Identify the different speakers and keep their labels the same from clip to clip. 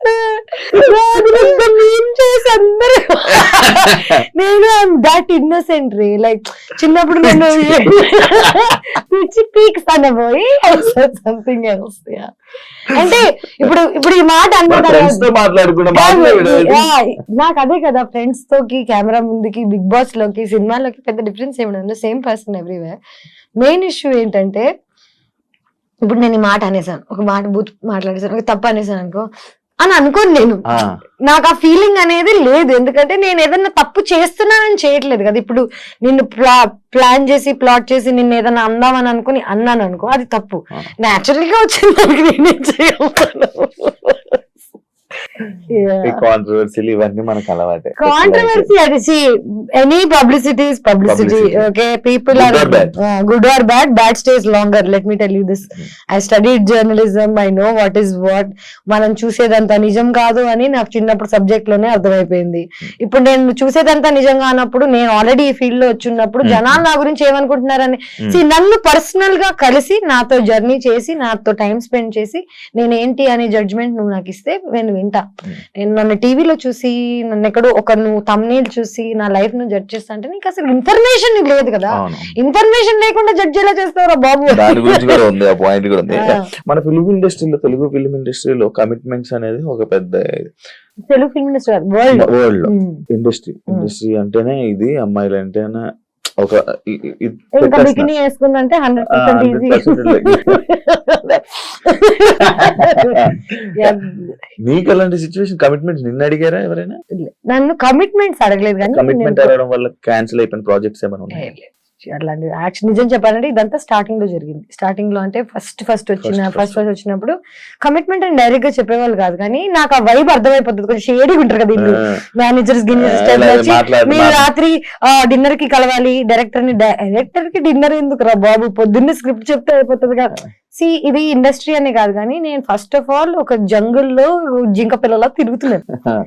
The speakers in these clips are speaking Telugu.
Speaker 1: నేను దాట్ ఇన్నోసెంట్ రీ. లైక్ చిన్నప్పుడు పిచ్చి పీక్స్ అనబోయి సంథింగ్ ఎల్స్ అంటే ఇప్పుడు ఇప్పుడు ఈ మాట నాకు అదే కదా ఫ్రెండ్స్ తోకి కెమెరా ముందుకి బిగ్ బాస్లోకి సినిమాలోకి పెద్ద డిఫరెన్స్ ఏమి same person everywhere main issue ఏంటంటే ఇప్పుడు నేను ఈ మాట అనేసాను. ఒక మాట బూత్ మాట్లాడేసాను. ఒక తప్పు అనేసాను అనుకో. అని అనుకోను నేను. నాకు ఆ ఫీలింగ్ అనేది లేదు. ఎందుకంటే నేను ఏదన్నా తప్పు చేస్తున్నానని చేయట్లేదు కదా. ఇప్పుడు నిన్ను ప్లా ప్లాన్ చేసి ప్లాట్ చేసి నిన్ను ఏదైనా అందామని అనుకుని అన్నాను అనుకో అది తప్పు. న్యాచురల్గా వచ్చింది నేనేం చేయగలుగుతాను
Speaker 2: ఈ కాంట్రవర్సీలు ఇవన్నీ మనకు అలవాటే.
Speaker 1: కాంట్రవర్సీ అది any publicity publicity. Okay people are. Good or bad bad stays longer let me tell you this I studied journalism I know what is what మనం చూసేదంతా నిజం కాదు అని నాకు చిన్నప్పుడు సబ్జెక్ట్లోనే అర్థమైపోయింది. ఇప్పుడు నేను చూసేదంతా నిజం కానప్పుడు నేను ఆల్రెడీ ఈ ఫీల్డ్లో వచ్చినప్పుడు
Speaker 2: Hmm.
Speaker 1: జనాలు నా గురించి ఏమనుకుంటున్నారని.
Speaker 2: Hmm.
Speaker 1: నన్ను పర్సనల్గా కలిసి నాతో జర్నీ చేసి నాతో టైం స్పెండ్ చేసి నేను ఏంటి అనే జడ్జ్మెంట్ నువ్వు నాకు ఇస్తే నేను వింటా. నేను నన్ను టీవీలో చూసి నన్ను ఎక్కడో ఒక నువ్వు తమ్నేల్ చూసి నా లైఫ్ను జడ్జ్ చేస్తా అంటే నీకు అసలు ఇన్ఫర్మేషన్ లేదు కదా. ఇన్ఫర్మేషన్ లేకుండా జడ్జ్ ఎలా చేస్తావురా బాబు?
Speaker 2: దాని గురించి కూడా ఉంది ఆ పాయింట్ కూడా ఉంది. మన ఫిల్మ్ ఇండస్ట్రీలో తెలుగు ఫిల్మ్ ఇండస్ట్రీలో కమిట్మెంట్స్ అనేది ఒక పెద్ద
Speaker 1: Telugu film industry world
Speaker 2: world industry industry అంటేనే ఇది అమ్మాయిలు అంటేనే ఒక
Speaker 1: ఇంకా. బికినీ వేసుకుందంటే హండ్రెడ్ పర్సెంట్
Speaker 2: నీకు అలాంటి సిచ్యువేషన్ కమిట్మెంట్స్ నిన్న అడిగారా ఎవరైనా?
Speaker 1: నన్ను కమిట్మెంట్స్ అడగలేదు కానీ
Speaker 2: కమిట్మెంట్ అడగడం వల్ల క్యాన్సిల్ అయిపోయిన ప్రాజెక్ట్స్ ఏమైనా ఉన్నాయి?
Speaker 1: అట్లాంటి యాక్షన్ నిజం చెప్పాలంటే ఇదంతా స్టార్టింగ్లో జరిగింది. స్టార్టింగ్లో అంటే ఫస్ట్ ఫస్ట్ వచ్చిన ఫస్ట్ ఫస్ట్ వచ్చినప్పుడు కమిట్మెంట్ అని డైరెక్ట్గా చెప్పేవాళ్ళు కాదు. కానీ నాకు ఆ వైబ్ అర్థమైపోతుంది. కొంచెం షేడీగా ఉంటారు కదా ఇల్లు. మేనేజర్స్ గిన్నెర్స్ మీరు. రాత్రి డిన్నర్కి కలవాలి డైరెక్టర్ని డైరెక్టర్కి డిన్నర్ ఎందుకు రా బాబు? పొద్దున్నే స్క్రిప్ట్ చెప్తే అయిపోతుంది కదా. సి ఇది ఇండస్ట్రీ అనే కాదు. కానీ నేను ఫస్ట్ ఆఫ్ ఆల్ ఒక జంగుల్లో జింక పిల్లలా తిరుగుతున్నాను.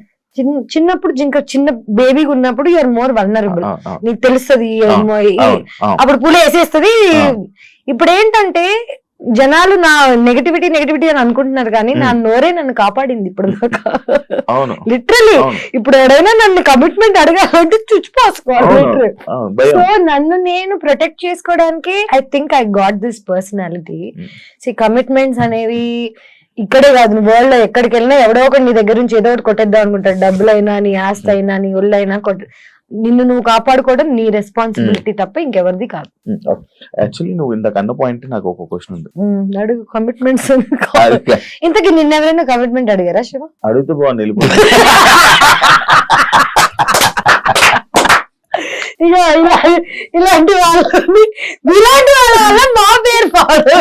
Speaker 1: చిన్నప్పుడు జింక చిన్న బేబీగా ఉన్నప్పుడు యూఆర్ మోర్ వల్నరబుల్ నీకు తెలుస్తుంది అప్పుడు పూలు వేసేస్తుంది. ఇప్పుడు ఏంటంటే జనాలు నా నెగటివిటీ నెగటివిటీ అని అనుకుంటున్నారు కానీ నా నోరే నన్ను కాపాడింది ఇప్పుడు
Speaker 2: అవును.
Speaker 1: లిటరలీ ఇప్పుడు ఎవడైనా నన్ను కమిట్మెంట్ అడగాలంటే చుచ్చిపోసుకోవాలి సో నన్ను నేను ప్రొటెక్ట్ చేసుకోవడానికి I think I got this personality. C commitments అనేవి ఇక్కడే కాదు వరల్డ్లో ఎక్కడికి వెళ్ళినా ఎవడో ఒకటి నీ దగ్గర నుంచి ఏదో ఒకటి కొట్టేద్దాం అనుకుంటాడు. డబ్బులైనా నీ ఆస్తి అయినా నీ ఒళ్ళైనా కొట్ట నిన్ను నువ్వు కాపాడుకోవడం నీ రెస్పాన్సిబిలిటీ తప్ప ఇంకెవరిది కాదు.
Speaker 2: యాక్చువల్లీ నువ్వు ఇందాక అన్న పాయింట్ నాకు ఒక క్వశ్చన్ ఉంది.
Speaker 1: అడుగు కమిట్మెంట్స్ ఇంతకీ నిన్న ఎవరైనా కమిట్మెంట్ అడిగారా శివ?
Speaker 2: అడిగితే బాగుంది వెళ్ళిపో
Speaker 1: ఇక ఇలా ఇలాంటి వాళ్ళని ఇలాంటి వాళ్ళ వల్ల మా పేరు పాడు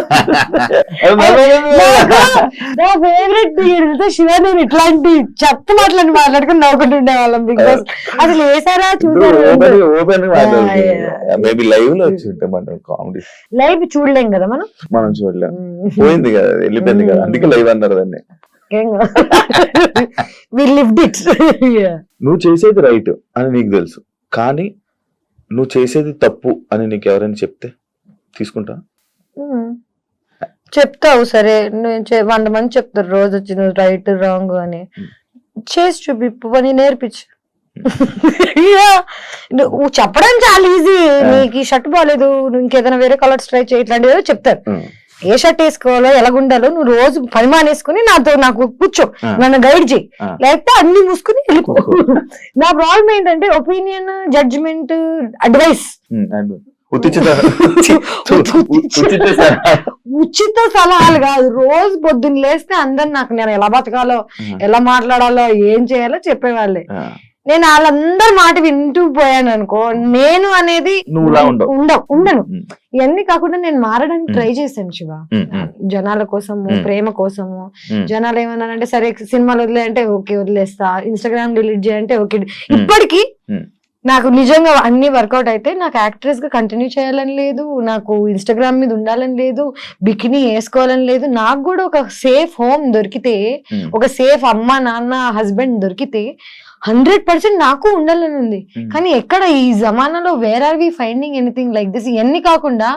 Speaker 1: నా ఫేవరెట్ శివ నేను ఇట్లాంటి చెత్త మాటలని మాట్లాడుకుని నవ్వుకుంటుండే వాళ్ళం బిగ్ బాస్. అసలు వేసారా చూసారా.
Speaker 2: మేబీ లైవ్లో వచ్చి ఉంటే మనం కామెడీ
Speaker 1: లైవ్ చూడలేం కదా మనం?
Speaker 2: మనం చూడలేం. పోయింది కదా వెళ్ళిపోయింది కదా. అందుకే లైవ్ అన్నారు దాన్ని. నువ్వు చేసేది రైట్ అని నీకు తెలుసు. కానీ నువ్వు చేసేది తప్పు అని నీకు ఎవరైనా చెప్తే తీసుకుంటా?
Speaker 1: చెప్తావు సరే. వంద మంది చెప్తారు రోజు వచ్చి నువ్వు రైట్ రాంగ్ అని. చేసి చూపి పని నేర్పించు. నువ్వు చెప్పడం చాలా ఈజీ నీకు ఈ షర్ట్ బాగాలేదు నువ్వు ఇంకేదైనా వేరే కలర్స్ ట్రై చేయి ఇట్లాంటివి చెప్తారు. ఏ షర్ట్ వేసుకోవాలో ఎలా ఉండాలో నువ్వు రోజు పని మానేసుకుని నాతో నాకు కూర్చో. నన్ను గైడ్ చేయి. లేకపోతే అన్ని మూసుకుని వెళ్ళిపో. నా ప్రాబ్లం ఏంటంటే ఒపీనియన్ జడ్జిమెంట్ అడ్వైస్
Speaker 2: ఉచిత ఉచిత సలహా.
Speaker 1: ఉచిత సలహాలు కాదు. రోజు పొద్దున్న లేస్తే అందరు నాకు నేను ఎలా బతకాలో ఎలా మాట్లాడాలో ఏం చేయాలో చెప్పేవాళ్ళే. నేను వాళ్ళందరి మాట వింటూ పోయాను అనుకో నేను అనేది
Speaker 2: ఉండవు.
Speaker 1: ఉండను ఇవన్నీ కాకుండా నేను మారడానికి. ట్రై చేశాను శివ జనాల కోసము. ప్రేమ కోసము. జనాలు ఏమన్నారంటే సరే సినిమాలు వదిలే అంటే ఓకే వదిలేస్తా ఇన్స్టాగ్రామ్ డిలీట్ చేయంటే ఓకే ఇప్పటికీ. నాకు నిజంగా అన్ని వర్కౌట్ అయితే నాకు యాక్ట్రెస్గా కంటిన్యూ చేయాలని లేదు నాకు ఇన్స్టాగ్రామ్ మీద ఉండాలని లేదు బికినీ వేసుకోవాలని లేదు నాకు కూడా ఒక సేఫ్ హోమ్ దొరికితే. ఒక సేఫ్ అమ్మ నాన్న హస్బెండ్ దొరికితే హండ్రెడ్ పర్సెంట్ నాకు ఉండాలని ఉంది
Speaker 2: Hmm.
Speaker 1: కానీ ఎక్కడ ఈ జమానాలో where are we finding anything like this ఇవన్నీ కాకుండా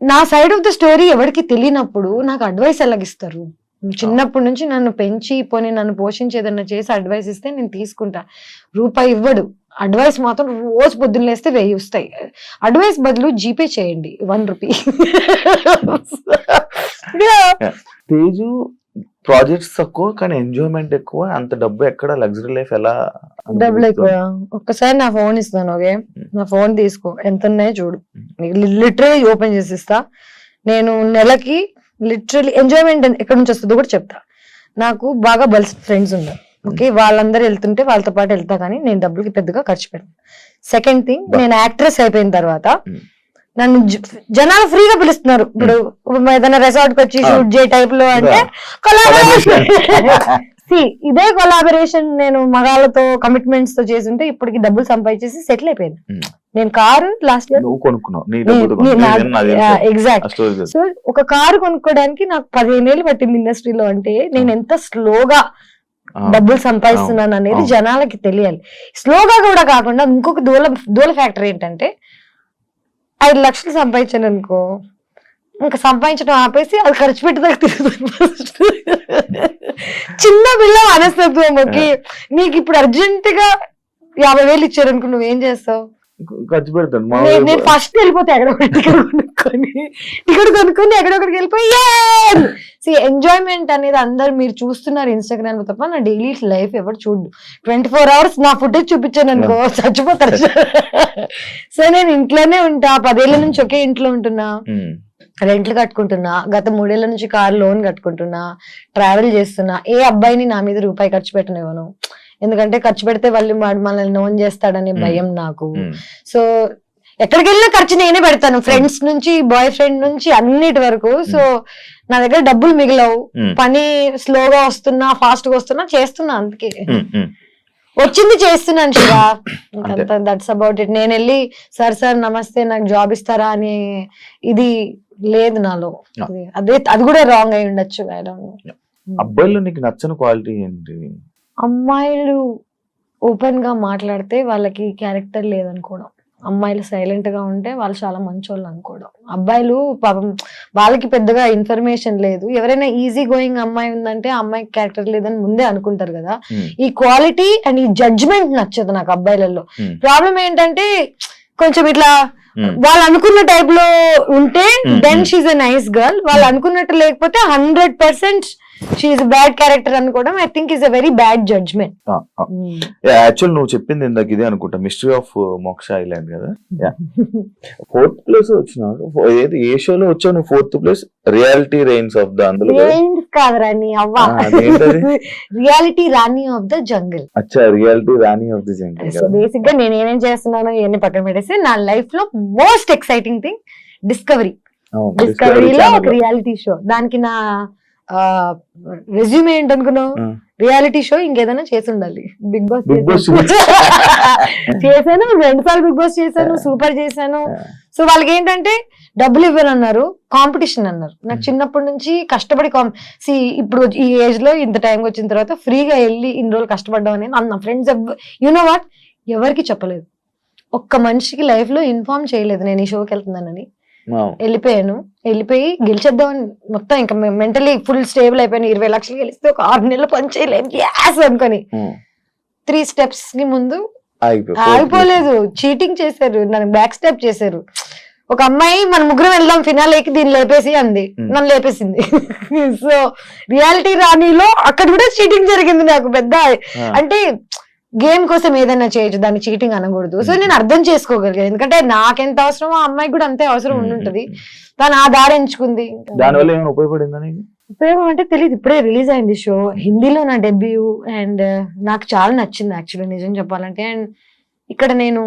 Speaker 1: నా సైడ్ ఆఫ్ ద స్టోరీ ఎవరికి తెలియనప్పుడు నాకు అడ్వైస్ ఎలాగిస్తారు? చిన్నప్పటి నుంచి నన్ను పెంచి పోనీ నన్ను పోషించి ఏదన్నా చేసి అడ్వైస్ ఇస్తే నేను తీసుకుంటా. రూపాయి ఇవ్వడు. అడ్వైస్ మాత్రం రోజు పొద్దున్న లేస్తే వెయ్యి వస్తాయి. అడ్వైస్ బదులు జీపే చేయండి. One rupee.
Speaker 2: తేజు ప్రాజెక్ట్స్ తక్కువ కానీ ఎంజాయ్మెంట్ ఎక్కువ. అంత డబ్బు ఎక్కడ లగ్జరీ లైఫ్ ఎలా
Speaker 1: డబ్బులు ఎక్కువ. ఒక్కసారి నా ఫోన్ ఇస్తాను ఓకే? నా ఫోన్ తీసుకో. ఎంత ఉన్నాయో చూడు. లిటరలీ ఓపెన్ చేసి ఇస్తా నేను నెలకి లిటరలీ ఎంజాయ్మెంట్ ఎక్కడి నుంచి వస్తుందో కూడా చెప్తా. నాకు బాగా బల్స్ ఫ్రెండ్స్ ఉన్నారు. ఓకే? వాళ్ళందరూ వెళ్తుంటే వాళ్ళతో పాటు వెళ్తా కానీ నేను డబ్బులకి పెద్దగా ఖర్చు పెడతాను సెకండ్ థింగ్ నేను యాక్ట్రెస్ అయిపోయిన తర్వాత. నన్ను జనాలు ఫ్రీగా పిలుస్తున్నారు. ఇప్పుడు ఏదైనా రెసార్ట్కి వచ్చి. షూట్ చేయ టైప్లో అంటే ఇదే కొలాబరేషన్ నేను మగాళ్ళతో కమిట్మెంట్స్తో చేస్తుంటే ఇప్పటికి డబ్బులు సంపాదించేసి సెటిల్ అయిపోయింది. నేను car last year exact so ఒక కారు కొనుక్కోవడానికి నాకు పదిహేను ఏళ్ళు పట్టింది ఇండస్ట్రీలో అంటే నేను ఎంత స్లోగా డబ్బులు సంపాదిస్తున్నాను అనేది. జనాలకి తెలియాలి. స్లోగా కూడా కాకుండా ఇంకొక దూల దూల ఫ్యాక్టర్ ఏంటంటే ఐదు లక్షలు సంపాదించాను అనుకో ఇంకా సంపాదించడం ఆపేసి అది ఖర్చు పెట్టేదాకా తిరుగుతుంది. చిన్న పిల్ల మనస్తత్వం నీకు ఇప్పుడు అర్జెంట్గా యాభై వేలు ఇచ్చారు అనుకో నువ్వేం చేస్తావు?
Speaker 2: ఖర్చు పెడతాను. మా
Speaker 1: నేను- ఫస్ట్ వెళ్ళిపోతే ఎక్కడ టికెట్ కొనుక్కొని టికెట్ కొనుక్కొని ఎక్కడొక్కడికి వెళ్ళిపోయి సి ఎంజాయ్మెంట్ అనేది అందరు మీరు చూస్తున్నారు ఇన్స్టాగ్రామ్లో తప్ప నా డైలీ లైఫ్ ఎవరు చూడు ట్వంటీ ఫోర్ అవర్స్ నా ఫుటేజ్ చూపించాను అనుకో చచ్చిపోతారు. సో నేను ఇంట్లోనే ఉంటా. పదేళ్ళ నుంచి ఒకే ఇంట్లో ఉంటున్నా.
Speaker 2: ఉమ్.
Speaker 1: రెంట్లు కట్టుకుంటున్నా. గత మూడేళ్ళ నుంచి కార్ లోన్ కట్టుకుంటున్నా. ట్రావెల్ చేస్తున్నా. ఏ అబ్బాయిని నా మీద రూపాయి ఖర్చు పెట్టనివ్వను. ఎందుకంటే ఖర్చు పెడితే వాళ్ళు మనల్ని నోన్ చేస్తాడనే. భయం నాకు. సో ఎక్కడికి వెళ్ళినా ఖర్చు నేనే పెడతాను ఫ్రెండ్స్ నుంచి బాయ్ ఫ్రెండ్ నుంచి అన్నిటి వరకు సో నా దగ్గర డబ్బులు మిగిలవు. పని స్లోగా వస్తున్నా ఫాస్ట్గా వస్తున్నా చేస్తున్నా అందుకే. వచ్చింది చేస్తున్నాను శివ. దట్స్ అబౌట్ ఇట్ నేను వెళ్ళి సార్ సార్ నమస్తే నాకు జాబ్ ఇస్తారా అని ఇది లేదు నాలో. అది- అదే కూడా రాంగ్ అయి ఉండొచ్చు.
Speaker 2: అబ్బాయిలో నీకు నచ్చని క్వాలిటీ ఏంటి
Speaker 1: అమ్మాయిలు ఓపెన్గా మాట్లాడితే వాళ్ళకి క్యారెక్టర్ లేదనుకోవడం అమ్మాయిలు సైలెంట్గా ఉంటే వాళ్ళు చాలా మంచోళ్ళు అనుకోవడం అబ్బాయిలు పాపం వాళ్ళకి పెద్దగా ఇన్ఫర్మేషన్ లేదు ఎవరైనా ఈజీ గోయింగ్ అమ్మాయి ఉందంటే ఆ అమ్మాయికి క్యారెక్టర్ లేదని ముందే అనుకుంటారు కదా
Speaker 2: ఉమ్.
Speaker 1: ఈ క్వాలిటీ అండ్ ఈ జడ్జ్మెంట్ నచ్చదు నాకు అబ్బాయిలలో
Speaker 2: Hmm.
Speaker 1: ప్రాబ్లం ఏంటంటే కొంచెం ఇట్లా
Speaker 2: ఉమ్.
Speaker 1: వాళ్ళు అనుకున్న టైప్లో ఉంటే
Speaker 2: Hmm,
Speaker 1: then
Speaker 2: hmm.
Speaker 1: She's a nice girl వాళ్ళు అనుకున్నట్టు లేకపోతే hundred percent she's bad character అనుకోవడం I think is a very bad judgement.
Speaker 2: Actual నువ్వు చెప్పింది ఇందాక ఇదే అనుకుంటా. మిస్టరీ ఆఫ్ మోక్ష ఐలాండ్ కదా? ఫోర్త్ ప్లేస్ వచ్చినావు? ఏది? ఏ షోలో వచ్చావు నువ్వు fourth place reality range of the అందులో కదా?
Speaker 1: నీ అవ్వ? Reality Rani of the jungle
Speaker 2: అచ్చా reality Rani of the jungle
Speaker 1: so బేసిక్గా నేను ఏమేం చేస్తున్నానో ఇవన్నీ పక్కన పెట్టేసి నా లైఫ్లో మోస్ట్ ఎక్సైటింగ్ థింగ్ డిస్కవరీ డిస్కవరీలో ఒక రియాలిటీ షో దానికి నా రెజ్యూమ్ ఏంటనుకున్నావు. రియాలిటీ షో ఇంకేదైనా చేసి ఉండాలి బిగ్ బాస్ చేశాను. రెండు సార్లు బిగ్ బాస్ చేశాను సూపర్ చేశాను. సో వాళ్ళకి ఏంటంటే డబ్బులు ఇవ్వనన్నారు కాంపిటీషన్ అన్నారు. నాకు. చిన్నప్పటి నుంచి కష్టపడి సి ఇప్పుడు ఈ ఏజ్లో ఇంత టైం వచ్చిన తర్వాత ఫ్రీగా వెళ్ళి ఇన్ని రోజులు కష్టపడ్డాం అని నా ఫ్రెండ్స్ యూనో వాట్ ఎవరికి చెప్పలేదు. ఒక్క మనిషికి లైఫ్లో ఇన్ఫార్మ్ చేయలేదు నేను ఈ షోకి వెళ్తున్నానని. వెళ్ళిపోయాను. వెళ్ళిపోయి గెలిచేద్దామని మొత్తం ఇంకా మెంటలీ ఫుల్ స్టేబుల్ అయిపోయాను. ఇరవై లక్షలు గెలిస్తే ఒక ఆరు నెలలు పని చేయలేము గ్యాస్ అనుకొని. త్రీ స్టెప్స్కి ముందు ఆగిపోలేదు. చీటింగ్ చేశారు. నన్ను బ్యాక్ స్టెప్ చేశారు. ఒక అమ్మాయి మన ముగ్గురం వెళ్దాం. ఫినాలేకి దీన్ని లేపేసి అంది.
Speaker 2: Hmm.
Speaker 1: నన్ను లేపేసింది. సో రియాలిటీ రాణిలో అక్కడ కూడా చీటింగ్ జరిగింది నాకు పెద్ద. అంటే గేమ్ కోసం ఏదైనా చేయొచ్చు దాన్ని చీటింగ్ అనకూడదు. సో నేను అర్థం చేసుకోగలిగాను. ఎందుకంటే నాకెంత అవసరమో ఆ అమ్మాయికి కూడా అంతే అవసరం ఉండుంటది. తను ఆ దారి ఎంచుకుంది.
Speaker 2: దాని వల్ల ఏమైనా ఉపయోగపడిందా నీకు?
Speaker 1: ఉపయోగం అంటే తెలియదు ఇప్పుడే రిలీజ్ అయింది షో. హిందీలో నా డెబ్యూ అండ్ నాకు చాలా నచ్చింది యాక్చువల్లీ నిజం చెప్పాలంటే. అండ్ ఇక్కడ నేను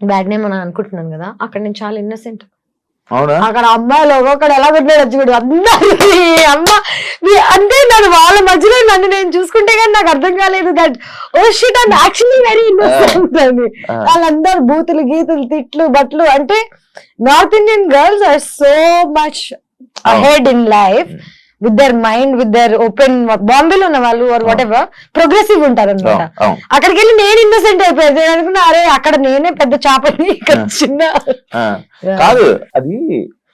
Speaker 1: బ్యాడ్ నేమ్ అని అనుకుంటున్నాను కదా. అక్కడ నేను చాలా ఇన్నసెంట్
Speaker 2: అవునా?
Speaker 1: అక్కడ అమ్మాయిలు ఒక్కొక్కడు ఎలా కొట్టాడు చూడు. అందరి అమ్మ అంటే నన్ను వాళ్ళ మధ్యలో నన్ను నేను చూసుకుంటే కానీ నాకు అర్థం కాలేదు. That oh shit and actually very innocent అని. వాళ్ళందరూ బూతులు గీతులు తిట్లు బట్లు అంటే north Indian girls are so much ahead in life with their mind with their open బాంబేలో ఉన్న వాళ్ళు ఆర్ వాట్ ఎవర్ ప్రోగ్రెసివ్ ఉంటారు అనమాట. అక్కడికి వెళ్ళి నేను ఇన్నోసెంట్ అయిపోయాను నేను అనుకున్నా అరే అక్కడ నేనే పెద్ద చేపని ఇక్కడ. చిన్న
Speaker 2: కాదు అది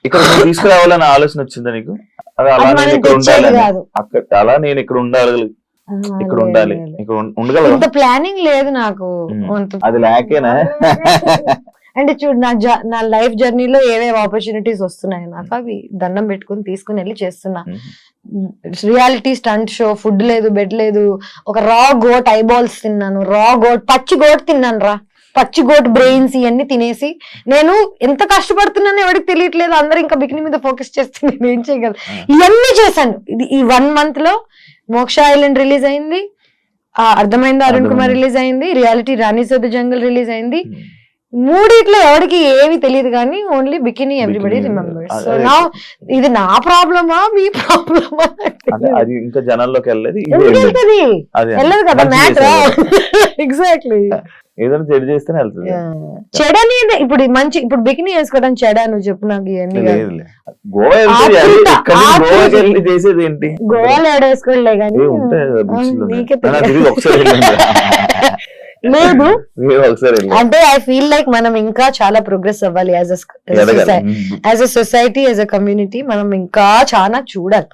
Speaker 2: ఇక్కడ తీసుకురావాలని ఆలోచన వచ్చిందా నీకు? అలా నేను ఇక్కడ ఉండాలి అక్కడ అలా నేను ఇక్కడ ఉండాలి. ఇక్కడ ఉండాలి. ఇక్కడ ఉం- ఉండగలవా?
Speaker 1: ఇంత ప్లానింగ్ లేదు నాకు
Speaker 2: అది లేకేనా
Speaker 1: అంటే చూడు నా జ- నా లైఫ్ జర్నీలో ఏవేవి ఆపర్చునిటీస్ వస్తున్నాయి నాకు అవి దండం పెట్టుకుని తీసుకుని వెళ్ళి చేస్తున్నా. రియాలిటీ స్టంట్ షో ఫుడ్ లేదు బెడ్ లేదు ఒక రా గోట్ ఐబాల్స్ తిన్నాను రా గోట్ పచ్చి గోట్ తిన్నాను రా. పచ్చి గోట్ బ్రెయిన్స్ ఇవన్నీ తినేసి నేను ఎంత కష్టపడుతున్నానో ఎవరికి తెలియట్లేదు అందరూ ఇంకా బికిని మీద ఫోకస్ చేస్తే నేను ఏం చేయగలను. ఇవన్నీ చేశాను. ఇది ఈ వన్ మంత్లో మోక్ష ఐలాండ్ రిలీజ్ అయింది అర్థమైంది అరుణ్ కుమార్. రిలీజ్ అయింది reality Rani the jungle release అయింది మూడిట్లో ఎవరికి ఏమి తెలియదు కానీ only bikini everybody remembers so. నా ఇది నా ప్రాబ్లమా మీ ప్రాబ్లమా?
Speaker 2: అదే ఇంకా జనాల్లోకి వెళ్ళలేదు.
Speaker 1: వెళ్తుంది? వెళ్ళదు కదా మ్యాటర్. ఎగ్జాక్ట్లీ
Speaker 2: ఏదైనా చెడు చేస్తేనే వెళ్తుంది.
Speaker 1: చెడని ఇప్పుడు మంచి ఇప్పుడు బికినీ వేసుకోవడం చెడ నువ్వు చెప్పు నాకు ఇవన్నీ
Speaker 2: చేసేది ఏంటి?
Speaker 1: గోవాలో ఏడేసుకోలే కానీ లేదు. అంటే ఐ ఫీల్ లైక్ మనం ఇంకా చాలా ప్రోగ్రెస్ అవ్వాలి. As a society as a community మనం ఇంకా చాలా చూడాలి